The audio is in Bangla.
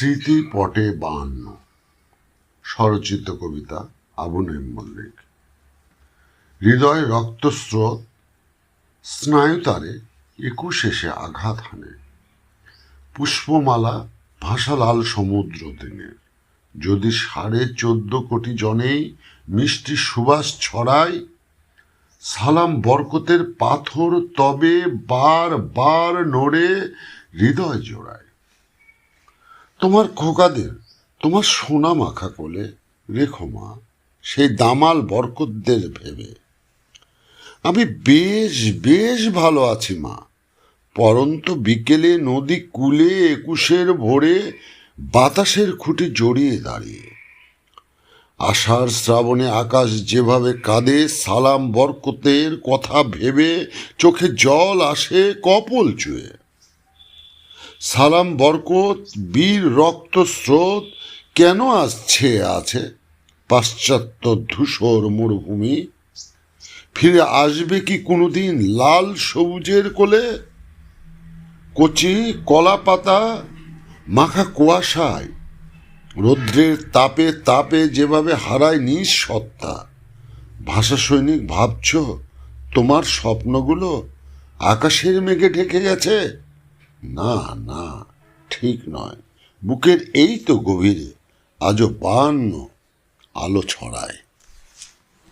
স্মৃতি পটে বাহান্ন। স্বরচিত কবিতা আবু নঈম মল্লিক হৃদয় রক্তস্রোত, স্নায়ুতারে একুশ এসে আঘাত হানে। পুষ্পমালা ভাসালাল সমুদ্র দিনের যদি সাড়ে চোদ্দ কোটি জনেই মিষ্টি সুবাস ছড়ায়, সালাম বরকতের পাথর তবে বার বার নড়ে হৃদয় জোড়ায়। তোমার খোকাদের, তোমার সোনা মাখা কোলে রেখো মা, সেই দামাল বরকতদের ভেবে। আমি বেশ বেশ ভালো আছি মা। পরন্ত বিকেলে নদী কুলে একুশের ভোরে বাতাসের খুঁটি জড়িয়ে দাঁড়িয়ে। আষাঢ় শ্রাবণে আকাশ যেভাবে কাঁদে, সালাম বরকতের কথা ভেবে চোখে জল আসে কপল চুয়ে। সালাম, বরকত, বীর, রক্ত, স্রোত, কেন আসছে আছে? পাশ্চাত্য ধূসর মরুভূমি। ফিরে আসবে কি কোনোদিন লাল সবুজের কোলে? কচি কলা পাতা মাখা কুয়াশায়, রৌদ্রের তাপে তাপে যেভাবে হারায় নিঃসত্তা ভাষা সৈনিক, ভাবছ তোমার স্বপ্নগুলো আকাশের মেঘে ঢেকে গেছে? না না ঠিক নয়। বুকের এই তো গভীরে আজও বান্ন আলো ছড়ায়।